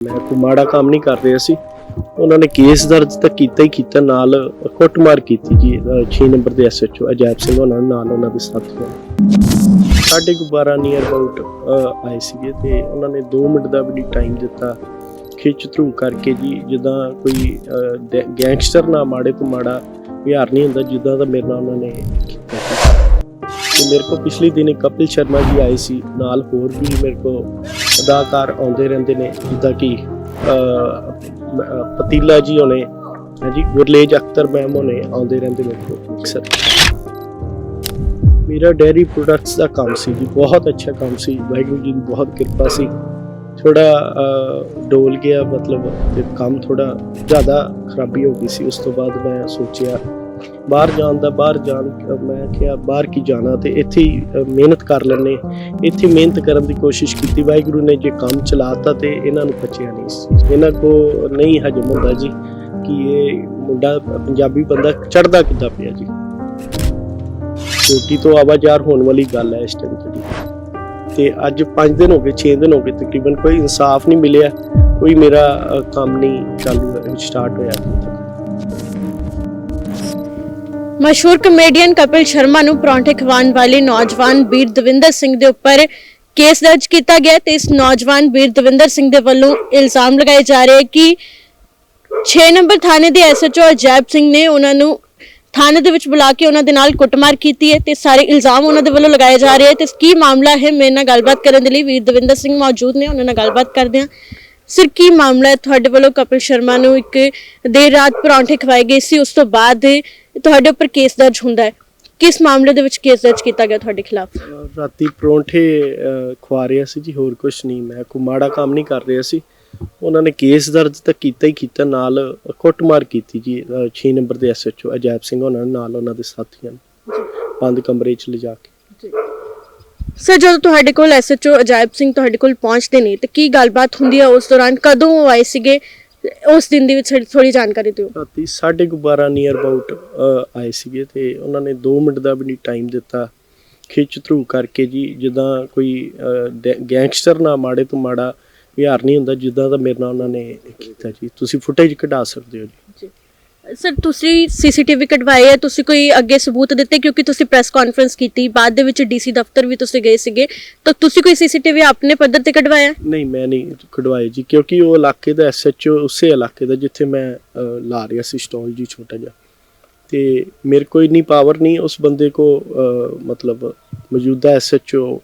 ਮੈਂ ਕੋਈ ਮਾੜਾ ਕੰਮ ਨਹੀਂ ਕਰ ਰਿਹਾ ਸੀ ਉਹਨਾਂ ਨੇ ਕੇਸ ਦਰਜ ਤਾਂ ਕੀਤਾ ਹੀ ਕੀਤਾ ਨਾਲ ਕੁੱਟਮਾਰ ਕੀਤੀ ਜੀ 6 ਨੰਬਰ ਦੇ ਐਸਐਚਓ ਅਜੈਬ ਸਿੰਘ ਉਹਨਾਂ ਨਾਲ ਉਹਨਾਂ ਦੇ ਸਾਥੀਆਂ ਸਾਡੇ ਗੁਬਾਰਾ ਨੀਅਰ ਅਬਾਊਟ ਆਏ ਸੀਗੇ ਤੇ ਉਹਨਾਂ ਨੇ 2 ਮਿੰਟ ਦਾ ਵੀ ਟਾਈਮ ਦਿੱਤਾ। ਖਿੱਚ ਧਰੂ ਕਰਕੇ ਜੀ ਜਿੱਦਾਂ ਕੋਈ ਅਹ, ਗੈਂਗਸਟਰ ਨਾ ਮਾੜੇ ਤੋਂ ਮਾੜਾ ਵਿਹਾਰ ਨਹੀਂ ਹੁੰਦਾ ਜਿੱਦਾਂ ਦਾ ਮੇਰੇ ਨਾਲ ਉਹਨਾਂ ਨੇ ਕੀਤਾ ਤੇ ਮੇਰੇ ਕੋਲ ਪਿਛਲੇ ਦਿਨ ਕਪਿਲ ਸ਼ਰਮਾ ਜੀ ਆਏ ਸੀ ਨਾਲ ਹੋਰ ਵੀ ਮੇਰੇ ਕੋਲ ਅਦਾਕਾਰ ਆਉਂਦੇ ਰਹਿੰਦੇ ਨੇ, ਜਿੱਦਾਂ ਕਿ ਪਤੀਲਾ ਜੀ ਹੋਣੇ, ਹਾਂਜੀ ਗੁਰਲੇਜ ਅਖਤਰ ਮੈਮ ਹੋਣੇ, ਆਉਂਦੇ ਰਹਿੰਦੇ ਨੇ ਅਕਸਰ। ਮੇਰਾ ਡੈਰੀ ਪ੍ਰੋਡਕਟਸ ਦਾ ਕੰਮ ਸੀ ਜੀ, ਬਹੁਤ ਅੱਛਾ ਕੰਮ ਸੀ, ਵਾਹਿਗੁਰੂ ਜੀ ਦੀ ਬਹੁਤ ਕਿਰਪਾ ਸੀ। ਥੋੜਾ ਡੋਲ ਗਿਆ, ਮਤਲਬ, ਤੇ ਕੰਮ ਥੋੜਾ ਜ਼ਿਆਦਾ ਖਰਾਬੀ ਹੋ ਗਈ ਸੀ, ਉਸ ਤੋਂ ਬਾਅਦ ਮੈਂ ਸੋਚਿਆ ਬਾਹਰ ਜਾਣ ਦਾ, ਬਾਹਰ ਜਾਣ, ਮੈਂ ਕਿਹਾ ਬਾਹਰ ਕੀ ਜਾਣਾ ਤੇ ਇੱਥੇ ਮਿਹਨਤ ਕਰ ਲੈਣੇ ਇੱਥੇ ਮਿਹਨਤ ਕਰਨ ਦੀ ਕੋਸ਼ਿਸ਼ ਕੀਤੀ। ਵਾਹਿਗੁਰੂ ਨੇ ਜੇ ਕੰਮ ਚਲਾਤਾ ਤੇ ਇਹਨਾਂ ਨੂੰ ਬਚਿਆ ਨਹੀਂ ਇਹਨਾਂ ਕੋ ਨਹੀਂ ਹਜਮ ਹੁੰਦਾ ਜੀ, ਕਿ ਇਹ ਮੁੰਡਾ ਪੰਜਾਬੀ ਬੰਦਾ ਚੜਦਾ ਕਿੱਦਾਂ ਪਿਆ ਜੀ? ਛੋਟੀ ਤੋਂ ਆਵਾਜ਼ਾਰ ਹੋਣ ਵਾਲੀ ਗੱਲ ਹੈ ਇਸ ਟਾਈਮ ਤੇ ਤੇ ਅੱਜ 5 ਦਿਨ ਹੋ ਗਏ 6 ਦਿਨ ਹੋ ਗਏ ਤਕਰੀਬਨ ਕੋਈ ਇਨਸਾਫ ਨਹੀਂ ਮਿਲਿਆ। ਕੋਈ ਮੇਰਾ ਕੰਮ ਨਹੀਂ ਚਾਲੂ, ਸਟਾਰਟ ਹੋਇਆ। ਮਸ਼ਹੂਰ ਕਮੇਡੀਅਨ ਕਪਿਲ ਸ਼ਰਮਾ ਨੂੰ ਪਰੌਂਠੇ ਖਵਾਉਣ ਵਾਲੇ ਨੌਜਵਾਨ ਵੀਰ ਦਵਿੰਦਰ ਸਿੰਘ ਦੇ ਉੱਪਰ ਕੇਸ ਦਰਜ ਕੀਤਾ ਗਿਆ ਤੇ ਇਸ ਨੌਜਵਾਨ ਵੀਰ ਦਵਿੰਦਰ ਸਿੰਘ ਦੇ ਵੱਲੋਂ ਇਲਜ਼ਾਮ ਲਗਾਏ ਜਾ ਰਹੇ ਕਿ 6 ਨੰਬਰ ਥਾਣੇ ਦੇ ਐਸਐਚਓ ਅਜੈਬ ਸਿੰਘ ਨੇ ਉਹਨਾਂ ਨੂੰ ਥਾਣੇ ਦੇ ਵਿੱਚ ਬੁਲਾ ਕੇ ਉਹਨਾਂ ਦੇ ਨਾਲ ਕੁੱਟਮਾਰ ਕੀਤੀ ਹੈ ਤੇ ਸਾਰੇ ਇਲਜ਼ਾਮ ਉਹਨਾਂ ਦੇ ਵੱਲੋਂ ਲਗਾਏ ਜਾ ਰਹੇ ਹੈ ਤੇ ਕੀ ਮਾਮਲਾ ਹੈ ਮੇਰੇ ਨਾਲ ਗੱਲਬਾਤ ਕਰਨ ਦੇ ਲਈ ਵੀਰ ਦਵਿੰਦਰ ਸਿੰਘ ਮੌਜੂਦ ਨੇ ਉਹਨਾਂ ਨਾਲ ਗੱਲਬਾਤ ਕਰਦੇ ਹਾਂ। ਸਰ ਕੀ ਮਾਮਲਾ ਹੈ? ਤੁਹਾਡੇ ਵੱਲੋਂ ਕਪਿਲ ਸ਼ਰਮਾ ਨੂੰ ਇੱਕ ਦੇਰ ਰਾਤ ਪਰੌਂਠੇ ਖਵਾਏ ਗਏ ਸੀ ਉਸ ਤੋਂ ਬਾਅਦ ਤੁਹਾਡੇ ਉੱਪਰ ਕੇਸ ਦਰਜ ਹੁੰਦਾ ਹੈ। ਕਿਸ ਮਾਮਲੇ ਦੇ ਵਿੱਚ ਕੇਸ ਦਰਜ ਕੀਤਾ ਗਿਆ ਤੁਹਾਡੇ ਖਿਲਾਫ? ਰਾਤੀ ਪਰੌਂਠੇ ਅਹ, ਖਵਾ ਰਿਹਾ ਸੀ ਜੀ ਹੋਰ ਕੁਝ ਨਹੀਂ। ਮੈਂ ਕੋਈ ਮਾੜਾ ਕੰਮ ਨਹੀਂ ਕਰ ਰਿਹਾ ਸੀ। ਉਹਨਾਂ ਨੇ ਕੇਸ ਦਰਜ ਤਾਂ ਕੀਤਾ ਹੀ ਕੀਤਾ ਨਾਲ ਕੁੱਟਮਾਰ ਕੀਤੀ ਜੀ। 6 ਨੰਬਰ ਦੇ ਐਸਐਚਓ ਅਜੈਬ ਸਿੰਘ ਉਹਨਾਂ ਨਾਲ ਉਹਨਾਂ ਦੇ ਸਾਥੀਆਂ ਨੇ। ਬੰਦ ਕਮਰੇ 'ਚ ਲਿਜਾ ਕੇ। ਸਰ ਜਦੋਂ ਤੁਹਾਡੇ ਕੋਲ ਐਸਐਚਓ ਅਜਾਇਬ ਸਿੰਘ ਤੁਹਾਡੇ ਕੋਲ ਪਹੁੰਚਦੇ ਨੇ ਤੇ ਕੀ ਗੱਲਬਾਤ ਹੁੰਦੀ ਹੈ ਉਸ ਦੌਰਾਨ? ਕਦੋਂ ਉਹ ਆਏ ਸੀਗੇ? ਉਸ ਦਿਨ ਦੀ ਵਿੱਚ ਥੋੜੀ ਜਾਣਕਾਰੀ ਦਿਓ। ਰਾਤੀ 12:30 ਨੀਅਰ ਅਬਾਊਟ ਆਏ ਸੀਗੇ ਤੇ ਉਹਨਾਂ ਨੇ 2 ਮਿੰਟ ਦਾ ਵੀ ਨਹੀਂ ਟਾਈਮ ਦਿੱਤਾ। ਖਿੱਚ ਧਰੂ ਕਰਕੇ ਜੀ ਜਿੱਦਾਂ ਕੋਈ ਗੈਂਗਸਟਰ ਨਾ ਮਾੜੇ ਤੋਂ ਮਾੜਾ ਵਿਹਾਰ ਨਹੀਂ ਹੁੰਦਾ ਜਿੱਦਾਂ ਦਾ ਮੇਰੇ ਨਾਲ ਉਹਨਾਂ ਨੇ ਕੀਤਾ ਜੀ। ਤੁਸੀਂ ਫੁਟੇਜ ਕਢਾ ਸਕਦੇ ਹੋ ਜੀ। ਸਰ ਤੁਸੀਂ ਸੀਸੀਟੀਵੀ ਕਢਵਾਏ ਹੈ ਤੁਸੀਂ ਕੋਈ ਅੱਗੇ ਸਬੂਤ ਦਿੱਤੇ? ਕਿਉਂਕਿ ਤੁਸੀਂ ਪ੍ਰੈਸ ਕਾਨਫਰੰਸ ਕੀਤੀ ਬਾਅਦ ਦੇ ਵਿੱਚ ਡੀਸੀ ਦਫ਼ਤਰ ਵੀ ਤੁਸੀਂ ਗਏ ਸੀਗੇ। ਤਾਂ ਤੁਸੀਂ ਕੋਈ ਸੀਸੀਟੀਵੀ ਆਪਣੇ ਪੱਧਰ ਤੇ ਕਢਵਾਇਆ? ਨਹੀਂ ਮੈਂ ਨਹੀਂ ਕਢਵਾਏ ਜੀ ਕਿਉਂਕਿ ਉਹ ਇਲਾਕੇ ਦਾ ਐਸਐਚਓ ਉਸੇ ਇਲਾਕੇ ਦਾ ਜਿੱਥੇ ਮੈਂ ਲਾ ਰਿਹਾ ਸੀ ਸਟਾਲ ਜੀ ਛੋਟਾ ਜਿਹਾ। ਤੇ ਮੇਰੇ ਕੋਲ ਇੰਨੀ ਪਾਵਰ ਨਹੀਂ ਉਸ ਬੰਦੇ ਕੋ ਮਤਲਬ ਮੌਜੂਦਾ ਐਸਐਚਓ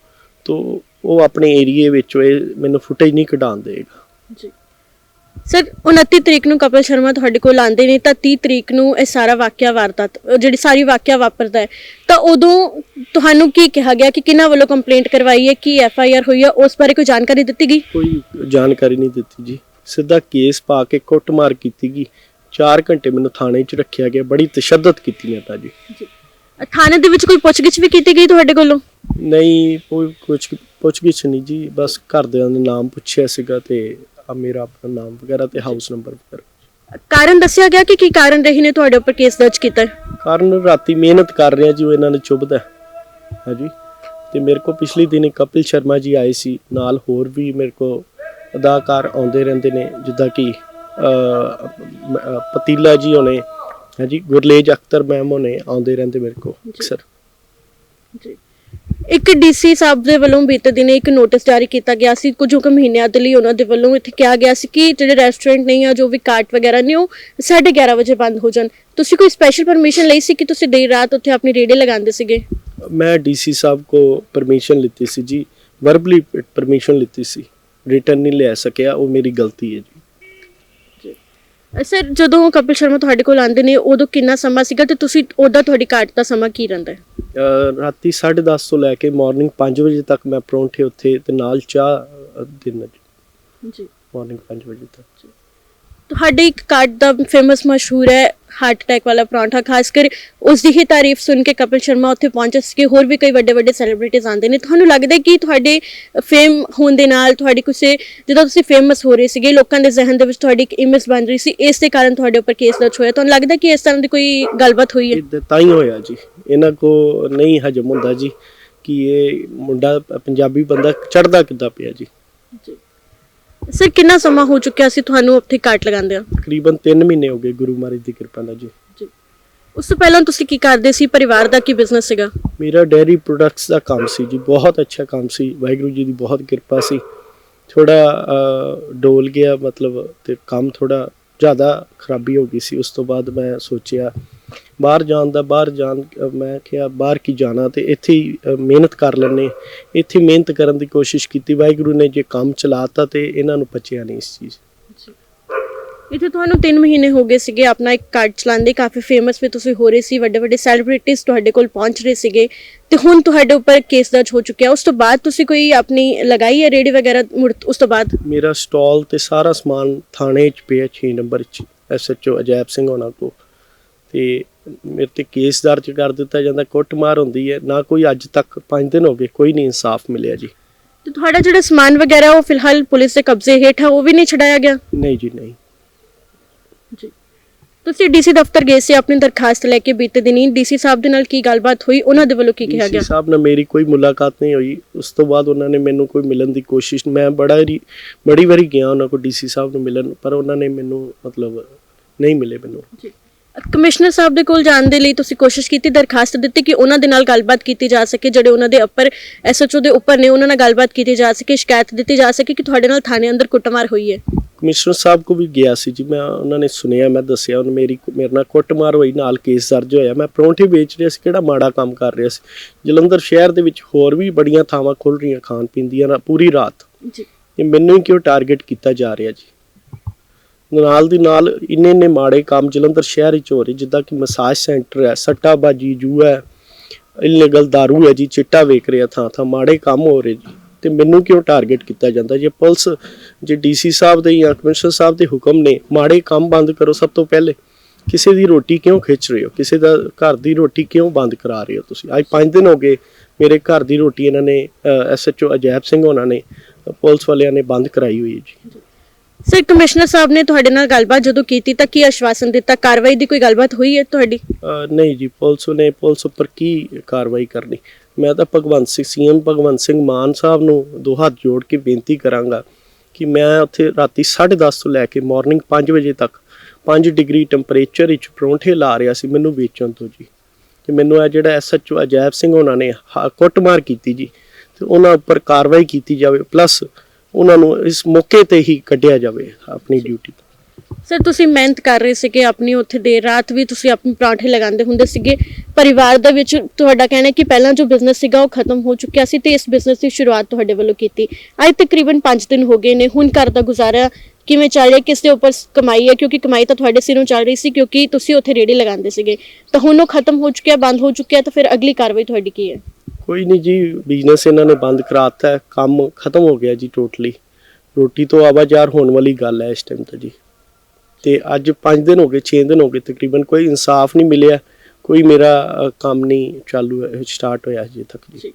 ਤੋਂ ਉਹ ਆਪਣੇ ਏਰੀਏ ਵਿੱਚੋਂ ਇਹ ਮੈਨੂੰ ਫੁਟੇਜ ਨਹੀਂ ਕਢਾਉਣ ਦੇਗਾ। ਜੀ। ਸਰ 29 ਤਰੀਕ ਨੂੰ ਕਪਿਲ ਸ਼ਰਮਾ ਤੁਹਾਡੇ ਕੋਲ ਆਉਂਦੇ ਨੇ ਤਾਂ 30 ਤਰੀਕ ਨੂੰ ਇਹ ਸਾਰਾ ਵਾਕਿਆ ਵਾਰਦਾਤ ਜਿਹੜੀ ਸਾਰੀ ਵਾਕਿਆ ਵਾਪਰਦਾ ਹੈ। ਤਾਂ ਉਦੋਂ ਤੁਹਾਨੂੰ ਕੀ ਕਿਹਾ ਗਿਆ ਕਿ ਕਿਹਨਾਂ ਵੱਲੋਂ ਕੰਪਲੇਂਟ ਕਰਵਾਈ ਹੈ ਕੀ ਐਫ ਆਈ ਆਰ ਹੋਈ ਹੈ ਉਸ ਬਾਰੇ ਕੋਈ ਜਾਣਕਾਰੀ ਦਿੱਤੀ ਗਈ? ਕੋਈ ਜਾਣਕਾਰੀ ਨਹੀਂ ਦਿੱਤੀ ਜੀ। ਸਿੱਧਾ ਕੇਸ ਪਾ ਕੇ ਕੁੱਟਮਾਰ ਕੀਤੀ ਗਈ। 4 ਘੰਟੇ ਮੈਨੂੰ ਥਾਣੇ 'ਚ ਰੱਖਿਆ ਗਿਆ। ਬੜੀ ਤਸ਼ੱਦਦ ਕੀਤੀ ਮੈਂ ਤਾਂ ਜੀ। ਥਾਣੇ ਦੇ ਵਿੱਚ ਕੋਈ ਪੁੱਛਗਿੱਛ ਵੀ ਕੀਤੀ ਗਈ ਤੁਹਾਡੇ ਕੋਲੋਂ? ਨਹੀਂ ਕੋਈ ਕੁਝ ਪੁੱਛਗਿੱਛ ਨਹੀਂ ਜੀ। ਬਸ ਘਰਦਿਆਂ ਦੇ ਨਾਮ ਪੁੱਛਿਆ ਸੀਗਾ ਤੇ ਆ ਮੇਰਾ ਆਪਣਾ ਨਾਮ ਵਗੈਰਾ ਤੇ ਹਾਊਸ ਨੰਬਰ ਵਗੈਰਾ। ਕਾਰਨ ਦੱਸਿਆ ਗਿਆ ਕਿ ਕੀ ਕਾਰਨ ਰਹੀ ਨੇ ਤੁਹਾਡੇ ਉੱਪਰ ਕੇਸ ਦਰਜ ਕੀਤਾ? ਹੈ ਕਾਰਨ ਰਾਤੀ ਮਿਹਨਤ ਕਰ ਰਿਹਾ ਜੀ ਉਹ ਇਹਨਾਂ ਨੇ ਚੁੱਭਦਾ। ਹਾਂਜੀ। ਤੇ ਮੇਰੇ ਕੋਲ ਪਿਛਲੀ ਦਿਨ ਕਪਿਲ ਸ਼ਰਮਾ ਜੀ ਆਏ ਸੀ ਨਾਲ ਹੋਰ ਵੀ ਮੇਰੇ ਕੋਲ ਅਦਾਕਾਰ ਆਉਂਦੇ ਰਹਿੰਦੇ ਨੇ ਜਿੱਦਾਂ ਕਿ ਅਹ, ਮ- ਅਹ, ਪਤੀਲਾ ਜੀ ਹੋਣੇ ਹਾਂਜੀ ਗੁਰਲੇਜ ਅਖਤਰ ਮੈਮ ਹੋਣੇ ਆਉਂਦੇ ਰਹਿੰਦੇ ਮੇਰੇ ਕੋਲ ਅਕਸਰ ਇੱਕ ਡੀ.ਸੀ. ਸਾਹਿਬ ਦੇ ਵੱਲੋਂ ਬੀਤੇ ਦਿਨੇ ਇੱਕ ਨੋਟਿਸ ਜਾਰੀ ਕੀਤਾ ਗਿਆ ਸੀ। ਕੁਝ ਕੁ ਮਹੀਨਿਆਂ ਦੇ ਲਈ ਉਹਨਾਂ ਦੇ ਵੱਲੋਂ ਇੱਥੇ ਕਿਹਾ ਗਿਆ ਸੀ ਕਿ ਜਿਹੜੇ ਰੈਸਟੋਰੈਂਟ ਨਹੀਂ ਆ ਜੋ ਵੀ ਕਾਰਟ ਵਗੈਰਾ ਨੇ ਉਹ 11:30 ਵਜੇ ਬੰਦ ਹੋ ਜਾਣ। ਤੁਸੀਂ ਕੋਈ ਸਪੈਸ਼ਲ ਪਰਮਿਸ਼ਨ ਲਈ ਸੀ ਕਿ ਤੁਸੀਂ ਦੇਰ ਰਾਤ ਉੱਥੇ ਆਪਣੀ ਰੇੜੇ ਲਗਾਉਂਦੇ ਸੀਗੇ? ਮੈਂ ਡੀਸੀ ਸਾਹਿਬ ਕੋ ਪਰਮਿਸ਼ਨ ਲਿੱਤੀ ਸੀ ਜੀ। ਵਰਬਲੀ ਪਰਮਿਸ਼ਨ ਲਿੱਤੀ ਸੀ। ਰਿਟਰਨ ਨਹੀਂ ਲੈ ਸਕਿਆ ਉਹ ਮੇਰੀ ਗਲਤੀ ਹੈ ਜੀ। ਅ, ਸਰ ਜਦੋਂ ਕਪਿਲ ਸ਼ਰਮਾ ਤੁਹਾਡੇ ਕੋਲ ਆਉਂਦੇ ਨੇ ਉਦੋਂ ਕਿੰਨਾ ਸਮਾਂ ਸੀਗਾ ਤੇ ਤੁਸੀਂ ਉਹਦਾ ਤੁਹਾਡੀ ਕਾਰਟ ਦਾ ਸਮਾਂ ਕੀ ਰਹਿੰਦਾ ਹੈ? ਅਹ ਰਾਤੀ 10:30 ਤੋਂ ਲੈ ਕੇ ਮਾਰਨਿੰਗ 5 ਵਜੇ ਤੱਕ ਮੈਂ ਪਰੌਂਠੇ ਉੱਥੇ ਤੇ ਨਾਲ ਚਾਹ ਦਿਨ ਜੀ। ਮਾਰਨਿੰਗ 5 ਵਜੇ ਤੱਕ। ਤੁਹਾਡੇ ਇੱਕ ਕਾਰਟ ਦਾ ਫੇਮਸ ਮਸ਼ਹੂਰ ਹੈ ਹਾਰਟ ਅਟੈਕ ਵਾਲਾ ਪਰੌਂਠਾ ਖਾਸ ਕਰ ਉਸ ਦੀ ਹੀ ਤਾਰੀਫ ਸੁਣ ਕੇ ਕਪਿਲ ਸ਼ਰਮਾ ਉੱਥੇ ਪਹੁੰਚੇ ਸੀ ਹੋਰ ਵੀ ਕਈ ਵੱਡੇ ਵੱਡੇ ਸੈਲੀਬ੍ਰਿਟੀਜ਼ ਆਉਂਦੇ ਨੇ। ਤੁਹਾਨੂੰ ਲੱਗਦਾ ਕਿ ਤੁਹਾਡੇ ਫੇਮ ਹੋਣ ਦੇ ਨਾਲ ਤੁਹਾਡੀ ਕਿਸੇ ਜਦੋਂ ਤੁਸੀਂ ਫੇਮਸ ਹੋ ਰਹੇ ਸੀਗੇ ਲੋਕਾਂ ਦੇ ਜ਼ਿਹਨ ਦੇ ਵਿੱਚ ਤੁਹਾਡੀ ਇੱਕ ਇਮੇਜ ਬਣ ਰਹੀ ਸੀ ਇਸ ਦੇ ਕਾਰਨ ਤੁਹਾਡੇ ਉੱਪਰ ਕੇਸ ਦਰਜ ਹੋਇਆ। ਤੁਹਾਨੂੰ ਲੱਗਦਾ ਕਿ ਇਸ ਤਰ੍ਹਾਂ ਦੀ ਕੋਈ ਗੱਲਬਾਤ ਹੋਈ ਹੈ? ਤਾਂ ਹੀ ਹੋਇਆ ਜੀ। ਇਹਨਾਂ ਕੋ ਨਹੀਂ ਹਜਮ ਹੁੰਦਾ ਜੀ ਕਿ ਇਹ ਮੁੰਡਾ ਪੰਜਾਬੀ ਬੰਦਾ ਚੜਦਾ ਕਿੱਦਾਂ ਪਿਆ ਜੀ। ਸਰ ਕਿੰਨਾ ਸਮਾਂ ਹੋ ਚੁੱਕਿਆ ਸੀ ਤੁਹਾਨੂੰ ਉੱਥੇ ਕਾਟ ਲਗਾਉਂਦੇ ਆ ਤਕਰੀਬਨ 3 ਮਹੀਨੇ ਹੋ ਗਏ ਗੁਰੂ ਮਹਾਰਾਜ ਦੀ ਕਿਰਪਾ ਨਾਲ ਜੀ। ਉਸ ਤੋਂ ਪਹਿਲਾਂ ਤੁਸੀਂ ਕੀ ਕਰਦੇ ਸੀ? ਪਰਿਵਾਰ ਦਾ ਕੀ ਬਿਜ਼ਨਸ ਸੀਗਾ? ਮੇਰਾ ਡੈਰੀ ਪ੍ਰੋਡਕਟਸ ਦਾ ਕੰਮ ਸੀ ਜੀ ਬਹੁਤ ਅੱਛਾ ਕੰਮ ਸੀ। ਵਾਹਿਗੁਰੂ ਜੀ ਦੀ ਬਹੁਤ ਕਿਰਪਾ ਸੀ। ਥੋੜਾ ਡੋਲ ਗਿਆ ਮਤਲਬ ਤੇ ਕੰਮ ਥੋੜਾ ਜ਼ਿਆਦਾ ਖਰਾਬੀ ਹੋ ਗਈ ਸੀ, ਉਸ ਤੋਂ ਬਾਅਦ ਮੈਂ ਸੋਚਿਆ, ਬਾਹਰ ਜਾਣ ਦਾ, ਬਾਹਰ ਜਾਣ ਮੈਂ ਕਿਹਾ ਬਾਹਰ ਕੀ ਜਾਣਾ ਤੇ ਇੱਥੇ ਹੀ ਮਿਹਨਤ ਕਰ ਲੈਣੇ ਇੱਥੇ ਮਿਹਨਤ ਕਰਨ ਦੀ ਕੋਸ਼ਿਸ਼ ਕੀਤੀ, ਵਾਹਿਗੁਰੂ ਨੇ ਜੇ ਕੰਮ ਚਲਾਤਾ ਤੇ ਇਹਨਾਂ ਨੂੰ ਪਚਿਆ ਨਹੀਂ ਇਸ ਚੀਜ਼ ਇੱਥੇ ਤੁਹਾਨੂੰ 3 ਮਹੀਨੇ ਹੋ ਗਏ ਸੀਗੇ ਆਪਣਾ ਇੱਕ ਕਾਰਡ ਚਲਾਉਂਦੇ ਕਾਫੀ ਫੇਮਸ ਵੀ ਤੁਸੀਂ ਹੋ ਰਹੇ ਸੀ ਵੱਡੇ ਵੱਡੇ ਸੈਲੀਬ੍ਰਿਟੀਜ਼ ਤੁਹਾਡੇ ਕੋਲ ਪਹੁੰਚ ਰਹੇ ਸੀਗੇ। ਤੇ ਹੁਣ ਤੁਹਾਡੇ ਉੱਪਰ ਕੇਸ ਦਰਜ ਹੋ ਚੁੱਕਿਆ ਉਸ ਤੋਂ ਬਾਅਦ ਤੁਸੀਂ ਕੋਈ ਆਪਣੀ ਲਗਾਈ ਹੈ ਰੇਡੀ ਵਗੈਰਾ ਮੁੜ ਉਸ ਤੋਂ ਬਾਅਦ? ਮੇਰਾ ਸਟਾਲ ਤੇ ਸਾਰਾ ਸਮਾਨ ਥਾਣੇ 'ਚ ਪਿਆ 6 ਨੰਬਰ 'ਚ ਐਸਐਚਓ ਅਜੈਬ ਸਿੰਘ ਹੋਣਾ ਕੋ ਤੇ ਮੇਰੇ ਤੇ ਕੇਸ ਦਰਜ ਕਰ ਦਿੱਤਾ ਜਾਂਦਾ ਕੁੱਟਮਾਰ ਹੁੰਦੀ ਹੈ ਨਾ ਕੋਈ ਅੱਜ ਤੱਕ 5 ਦਿਨ ਹੋ ਗਏ ਕੋਈ ਨਹੀਂ ਇਨਸਾਫ ਮਿਲਿਆ ਜੀ। ਤੇ ਤੁਹਾਡਾ ਜਿਹੜਾ ਸਮਾਨ ਵਗੈਰਾ ਉਹ ਫਿਲਹਾਲ ਪੁਲਿਸ ਦੇ ਕਬਜ਼ੇ ਹੇਠ ਹੈ ਉਹ ਵੀ ਨਹੀਂ ਛਡਾਇਆ ਗਿਆ? ਨਹੀਂ ਜੀ ਨਹੀਂ। ਜੀ। ਤੁਸੀਂ ਡੀਸੀ ਦਫ਼ਤਰ ਗਏ ਸੀ ਆਪਣੀ ਦਰਖਾਸਤ ਲੈ ਕੇ ਬੀਤੇ ਦਿਨੀ। ਡੀਸੀ ਸਾਹਿਬ ਦੇ ਨਾਲ ਕੀ ਗੱਲਬਾਤ ਹੋਈ? ਉਹਨਾਂ ਦੇ ਵੱਲੋਂ ਕੀ ਕਿਹਾ ਡੀਸੀ ਗਿਆ? ਸਾਹਿਬ ਨਾਲ ਮੇਰੀ ਕੋਈ ਮੁਲਾਕਾਤ ਨਹੀਂ ਹੋਈ। ਉਸ ਤੋਂ ਬਾਅਦ ਉਹਨਾਂ ਨੇ ਮੈਨੂੰ ਕੋਈ ਮਿਲਣ ਦੀ ਕੋਸ਼ਿਸ਼ ਮੈਂ ਬੜਾ ਹੀ ਬੜੀ ਵਾਰੀ ਗਿਆ ਉਹਨਾਂ ਕੋਲ ਡੀਸੀ ਸਾਹਿਬ ਨੂੰ ਮਿਲਣ ਪਰ ਉਹਨਾਂ ਨੇ ਮੈਨੂੰ ਮਤਲਬ ਨਹੀਂ ਮਿਲੇ ਮੈਨੂੰ। ਕਮਿਸ਼ਨਰ ਸਾਹਿਬ ਦੇ ਕੋਲ ਜਾਣ ਦੇ ਲਈ ਤੁਸੀਂ ਕੋਸ਼ਿਸ਼ ਕੀਤੀ ਦਰਖਾਸਤ ਦਿੱਤੀ ਕਿ ਉਹਨਾਂ ਦੇ ਨਾਲ ਗੱਲਬਾਤ ਕੀਤੀ ਜਾ ਸਕੇ ਜਿਹੜੇ ਉਹਨਾਂ ਦੇ ਉੱਪਰ ਐਸਐਚਓ ਦੇ ਉੱਪਰ ਨੇ ਉਹਨਾਂ ਨਾਲ ਗੱਲਬਾਤ ਕੀਤੀ ਜਾ ਸਕੇ ਸ਼ਿਕਾਇਤ ਦਿੱਤੀ ਜਾ ਸਕੇ ਕਿ ਤੁਹਾਡੇ ਨਾਲ ਥਾਣੇ ਅੰਦਰ ਕੁੱਟਮਾਰ ਹੋਈ ਹੈ। ਕਮਿਸ਼ਨਰ ਸਾਹਿਬ ਕੋ ਵੀ ਗਿਆ ਸੀ ਜੀ ਮੈਂ ਉਹਨਾਂ ਨੇ ਸੁਣਿਆ ਮੈਂ ਦੱਸਿਆ ਉਹਨੇ ਮੇਰੀ ਮੇਰੇ ਨਾਲ ਕੁੱਟਮਾਰ ਹੋਈ ਨਾਲ ਕੇਸ ਦਰਜ ਹੋਇਆ ਮੈਂ ਪਰੌਂਠੇ ਵੇਚ ਰਿਹਾ ਸੀ ਕਿਹੜਾ ਮਾੜਾ ਕੰਮ ਕਰ ਰਿਹਾ ਸੀ। ਜਲੰਧਰ ਸ਼ਹਿਰ ਦੇ ਵਿੱਚ ਹੋਰ ਵੀ ਬੜੀਆਂ ਥਾਵਾਂ ਖੁੱਲ ਰਹੀਆਂ ਖਾਣ ਪੀਣ ਦੀਆਂ ਪੂਰੀ ਰਾਤ। ਜੀ। ਇਹ ਮੈਨੂੰ ਹੀ ਕਿਉਂ ਟਾਰਗੇਟ ਕੀਤਾ ਜਾ ਰਿਹਾ ਜੀ? ਨਾਲ ਦੀ ਨਾਲ ਇੰਨੇ ਇੰਨੇ ਮਾੜੇ ਕੰਮ ਜਲੰਧਰ ਸ਼ਹਿਰ ਵਿੱਚ ਹੋ ਰਹੇ, ਜਿੱਦਾਂ ਕਿ ਮਸਾਜ ਸੈਂਟਰ ਹੈ, ਸੱਟਾਬਾਜੀ, ਜੂ ਹੈ ਇਲੀਗਲ दारू ਹੈ ਜੀ, ਚਿੱਟਾ ਵੇਚ ਰਿਹਾ ਥਾਂ ਥਾਂ, ਮਾੜੇ ਕੰਮ ਹੋ ਰਹੇ ਜੀ। ਤੇ ਮੈਨੂੰ ਕਿਉਂ ਟਾਰਗੇਟ ਕੀਤਾ ਜਾਂਦਾ? ਜੇ ਪੁਲਿਸ, ਜੇ ਡੀਸੀ ਸਾਹਿਬ ਦੇ ਜਾਂ ਕਮਿਸ਼ਨਰ ਸਾਹਿਬ ਦੇ ਹੁਕਮ ਨੇ ਮਾੜੇ ਕੰਮ ਬੰਦ ਕਰੋ ਸਭ ਤੋਂ ਪਹਿਲੇ, ਕਿਸੇ ਦੀ ਰੋਟੀ ਕਿਉਂ ਖਿੱਚ ਰਹੇ ਹੋ? ਕਿਸੇ ਦਾ ਘਰ ਦੀ ਰੋਟੀ ਕਿਉਂ ਬੰਦ ਕਰਾ ਰਹੇ ਹੋ ਤੁਸੀਂ? ਅੱਜ 5 ਦਿਨ ਹੋ ਗਏ, ਮੇਰੇ ਘਰ ਦੀ ਰੋਟੀ ਇਹਨਾਂ ਨੇ ਐਸਐਚਓ ਅਜੈਬ ਸਿੰਘ ਉਹਨਾਂ ਨੇ, ਪੁਲਿਸ ਵਾਲਿਆਂ ਨੇ ਬੰਦ ਕਰਾਈ ਹੋਈ ਹੈ ਜੀ। ਸਰ ਕਮਿਸ਼ਨਰ ਸਾਹਿਬ ਨੇ ਤੁਹਾਡੇ ਨਾਲ ਗੱਲਬਾਤ ਜਦੋਂ ਕੀਤੀ ਤਾਂ ਕੀ ਆਸ਼ਵਾਸਨ ਦਿੱਤਾ? ਕਾਰਵਾਈ ਦੀ ਕੋਈ ਗੱਲਬਾਤ ਹੋਈ ਹੈ ਤੁਹਾਡੀ? ਅ, ਨਹੀਂ ਜੀ ਪੁਲਿਸ ਨੇ ਪੁਲਿਸ ਉੱਪਰ ਕੀ ਕਾਰਵਾਈ ਕਰਨੀ? ਮੈਂ ਤਾਂ ਭਗਵੰਤ ਸਿੰਘ ਸੀਐਮ ਭਗਵੰਤ ਸਿੰਘ ਮਾਨ ਸਾਹਿਬ ਨੂੰ ਦੋ ਹੱਥ ਜੋੜ ਕੇ ਬੇਨਤੀ ਕਰਾਂਗਾ ਕਿ ਮੈਂ ਉੱਥੇ ਰਾਤੀ 10:30 ਤੋਂ ਲੈ ਕੇ ਮਾਰਨਿੰਗ 5 ਵਜੇ ਤੱਕ 5 ਡਿਗਰੀ ਟੈਂਪਰੇਚਰ ਵਿੱਚ ਪਰੌਂਠੇ ਲਾ ਰਿਹਾ ਸੀ ਮੈਨੂੰ ਵੇਚਣ ਤੋਂ ਜੀ। ਤੇ ਮੈਨੂੰ ਇਹ ਜਿਹੜਾ ਐਸਐਚਓ ਅਜੈਬ ਸਿੰਘ ਉਹਨਾਂ ਨੇ ਹਾ- ਕੁੱਟਮਾਰ ਕੀਤੀ ਜੀ। ਤੇ ਉਹਨਾਂ ਉੱਪਰ ਕਾਰਵਾਈ ਕੀਤੀ ਜਾਵੇ। ਪਲੱਸ ਉਹਨਾਂ ਨੂੰ ਇਸ ਮੌਕੇ ਤੇ ਹੀ ਕੱਢਿਆ ਜਾਵੇ ਆਪਣੀ ਡਿਊਟੀ ਸਰ ਤੁਸੀਂ ਮਿਹਨਤ ਕਰ ਰਹੇ ਸੀਗੇ ਆਪਣੀ ਉੱਥੇ ਦੇਰ ਰਾਤ ਵੀ ਤੁਸੀਂ ਆਪਣੇ ਪਰਾਂਠੇ ਲਗਾਉਂਦੇ ਹੁੰਦੇ ਸੀਗੇ। ਪਰਿਵਾਰ ਦੇ ਵਿੱਚ ਤੁਹਾਡਾ ਕਹਿਣਾ ਹੈ ਕਿ ਪਹਿਲਾਂ ਜੋ ਬਿਜ਼ਨਸ ਸੀਗਾ ਉਹ ਖਤਮ ਹੋ ਚੁੱਕਿਆ ਸੀ ਤੇ ਇਸ ਬਿਜ਼ਨਸ ਦੀ ਸ਼ੁਰੂਆਤ ਤੁਹਾਡੇ ਵੱਲੋਂ ਕੀਤੀ। ਅੱਜ ਤਕਰੀਬਨ 5 ਦਿਨ ਹੋ ਗਏ ਨੇ ਹੁਣ ਘਰ ਦਾ ਗੁਜ਼ਾਰਾ ਕਿਵੇਂ ਚੱਲ ਰਿਹਾ? ਕਿਸ ਦੇ ਉੱਪਰ ਕਮਾਈ ਹੈ? ਕਿਉਂਕਿ ਕਮਾਈ ਤਾਂ ਤੁਹਾਡੇ ਸਿਰੋਂ ਚੱਲ ਰਹੀ ਸੀ ਕਿਉਂਕਿ ਤੁਸੀਂ ਉੱਥੇ ਰੇੜੀ ਲਗਾਉਂਦੇ ਸੀਗੇ। ਤਾਂ ਹੁਣ ਉਹ ਖਤਮ ਹੋ ਚੁੱਕਿਆ ਬੰਦ ਹੋ ਚੁੱਕਿਆ ਤਾਂ ਫਿਰ ਅਗਲੀ ਕਾਰਵਾਈ ਤੁਹਾਡੀ ਕੀ ਹੈ? ਕੋਈ ਨਹੀਂ ਜੀ ਬਿਜ਼ਨਸ ਇਹਨਾਂ ਨੇ ਬੰਦ ਕਰਾਤਾ ਹੈ, ਕੰਮ ਖਤਮ ਹੋ ਗਿਆ ਜੀ ਟੋਟਲੀ ਰੋਟੀ ਤੋਂ ਆਵਾਜ਼ਾਰ ਹੋਣ ਵਾਲੀ ਗੱਲ ਹੈ ਇਸ ਟਾਈਮ ਤਾਂ ਜੀ। ਤੇ ਅੱਜ 5 ਦਿਨ ਹੋ ਗਏ 6 ਦਿਨ ਹੋ ਗਏ ਤਕਰੀਬਨ ਕੋਈ ਇਨਸਾਫ ਨਹੀਂ ਮਿਲਿਆ, ਕੋਈ ਮੇਰਾ ਕੰਮ ਨਹੀਂ ਚਾਲੂ ਸਟਾਰਟ ਹੋਇਆ ਅਜੇ ਤੱਕ ਜੀ।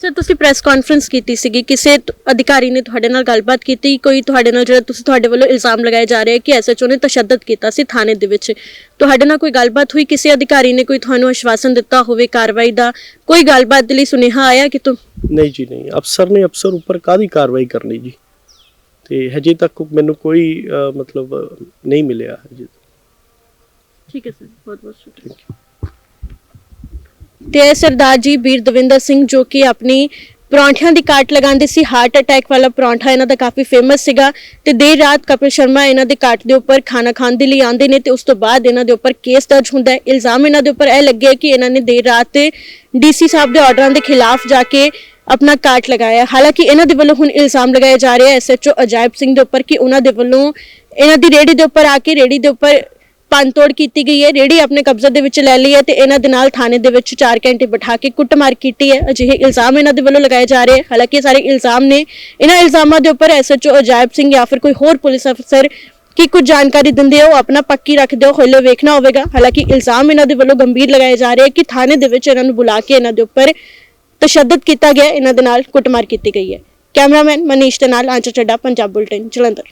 ਸਰ ਤੁਸੀਂ ਪ੍ਰੈਸ ਕਾਨਫਰੰਸ ਕੀਤੀ ਸੀਗੀ ਕਿਸੇ ਤ- ਅਧਿਕਾਰੀ ਨੇ ਤੁਹਾਡੇ ਨਾਲ ਗੱਲਬਾਤ ਕੀਤੀ? ਕੋਈ ਤੁਹਾਡੇ ਨਾਲ ਜਿਹੜਾ ਤੁਸੀਂ ਤੁਹਾਡੇ ਵੱਲੋਂ ਇਲਜ਼ਾਮ ਲਗਾਏ ਜਾ ਰਹੇ ਕਿ ਐਸਐਚਓ ਨੇ ਤਸ਼ੱਦਦ ਕੀਤਾ ਸੀ ਥਾਣੇ ਦੇ ਵਿੱਚ? ਤੁਹਾਡੇ ਨਾਲ ਕੋਈ ਗੱਲਬਾਤ ਹੋਈ? ਕਿਸੇ ਅਧਿਕਾਰੀ ਨੇ ਕੋਈ ਤੁਹਾਨੂੰ ਆਸ਼ਵਾਸਨ ਦਿੱਤਾ ਹੋਵੇ ਕਾਰਵਾਈ ਦਾ? ਕੋਈ ਗੱਲਬਾਤ ਦੇ ਲਈ ਸੁਨੇਹਾ ਆਇਆ ਕਿ ਨਹੀਂ ਜੀ ਨਹੀਂ। ਅਫਸਰ ਨੇ ਅਫਸਰ ਉੱਪਰ ਕਾਦੀ ਕਾਰਵਾਈ ਕਰਨੀ ਜੀ? ਤੇ ਹਜੇ ਤੱਕ ਮੈਨੂੰ ਕੋਈ ਮਤਲਬ ਨਹੀਂ ਮਿਲਿਆ ਹਜੇ। ਠੀਕ ਹੈ ਸਰ ਬਹੁਤ ਬਹੁਤ ਸ਼ੁਕਰੀਆ. ਤੇ ਸਰਦਾਰ ਜੀ ਵੀਰ ਦਵਿੰਦਰ ਸਿੰਘ ਜੋ ਕਿ ਆਪਣੀ ਪਰੌਂਠਿਆਂ ਦੀ ਕਾਟ ਲਗਾਉਂਦੇ ਸੀ ਹਾਰਟ ਅਟੈਕ ਵਾਲਾ ਪਰੌਂਠਾ ਇਹਨਾਂ ਦਾ ਕਾਫੀ ਫੇਮਸ ਸੀਗਾ ਤੇ ਦੇਰ ਰਾਤ ਕਪਿਲ ਸ਼ਰਮਾ ਇਹਨਾਂ ਦੇ ਕਾਟ ਦੇ ਉੱਪਰ ਖਾਣਾ ਖਾਣ ਦੇ ਲਈ ਆਉਂਦੇ ਨੇ ਤੇ ਉਸ ਤੋਂ ਬਾਅਦ ਇਹਨਾਂ ਦੇ ਉੱਪਰ ਕੇਸ ਦਰਜ ਹੁੰਦਾ ਹੈ। ਇਲਜ਼ਾਮ ਇਹਨਾਂ ਦੇ ਉੱਪਰ ਇਹ ਲੱਗਿਆ ਕਿ ਇਹਨਾਂ ਨੇ ਦੇਰ ਰਾਤ ਡੀਸੀ ਸਾਹਿਬ ਦੇ ਆਰਡਰਾਂ ਦੇ ਖਿਲਾਫ ਜਾ ਕੇ ਆਪਣਾ ਕਾਟ ਲਗਾਇਆ। ਹਾਲਾਂਕਿ ਇਹਨਾਂ ਦੇ ਵੱਲੋਂ ਹੁਣ ਇਲਜ਼ਾਮ ਲਗਾਇਆ ਜਾ ਰਿਹਾ ਹੈ। ਐਸਐਚਓ ਅਜਾਇਬ ਸਿੰਘ ਦੇ ਉੱਪਰ ਕਿ ਉਹਨਾਂ ਦੇ ਵੱਲੋਂ ਇਹਨਾਂ ਦੀ ਰੇੜੀ ਦੇ ਉੱਪਰ ਆ ਕੇ ਰੇੜੀ ਦੇ ਉੱਪਰ ਤੋੜ ਕੀਤੀ ਗਈ ਹੈ। ਰੇੜੀ ਆਪਣੇ ਕਬਜ਼ੇ ਦੇ ਵਿੱਚ ਲੈ ਲਈ ਹੈ ਤੇ ਇਹਨਾਂ ਦੇ ਨਾਲ ਥਾਣੇ ਦੇ ਵਿੱਚ 4 ਘੰਟੇ ਬਿਠਾ ਕੇ ਕੁੱਟਮਾਰ ਕੀਤੀ ਹੈ। ਅਜਿਹੇ ਇਲਜ਼ਾਮ ਇਹਨਾਂ ਦੇ ਵੱਲੋਂ ਲਗਾਏ ਜਾ ਰਹੇ ਹਾਲਾਂਕਿ ਸਾਰੇ ਇਲਜ਼ਾਮ ਨੇ। ਇਹਨਾਂ ਇਲਜ਼ਾਮਾਂ ਦੇ ਉੱਪਰ ਐਸਐਚਓ ਅਜਾਇਬ ਸਿੰਘ ਜਾਂ ਫਿਰ ਕੋਈ ਹੋਰ ਪੁਲਿਸ ਅਫਸਰ ਕੀ ਕੁਝ ਜਾਣਕਾਰੀ ਦਿੰਦੇ ਹੋ ਆਪਣਾ ਪੱਕੀ ਰੱਖਦੇ ਹੋ ਹੋਲੇ ਵੇਖਣਾ ਹੋਵੇਗਾ। ਹਾਲਾਂਕਿ ਇਲਜ਼ਾਮ ਇਹਨਾਂ ਦੇ ਵੱਲੋਂ ਗੰਭੀਰ ਲਗਾਏ ਜਾ ਰਹੇ ਕਿ ਥਾਣੇ ਦੇ ਵਿੱਚ ਇਹਨਾਂ ਨੂੰ ਬੁਲਾ ਕੇ ਇਹਨਾਂ ਦੇ ਉੱਪਰ ਤਸ਼ੱਦਦ ਕੀਤਾ ਗਿਆ। ਇਹਨਾਂ ਦੇ ਨਾਲ ਕੁੱਟਮਾਰ ਕੀਤੀ ਗਈ ਹੈ। ਕੈਮਰਾਮੈਨ ਮਨੀਸ਼ ਦੇ ਨਾਲ ਆਂਚਰ ਚੱਡਾ, ਪੰਜਾਬ ਬੁਲਟਨ, ਜਲੰਧਰ।